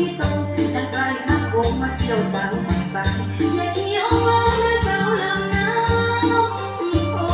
ที่ตรงแต่ไกลนักโกงมาเที่ยวสาวไปและเกี่ยวมาแลสาวลำน้ำโอ้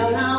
so long.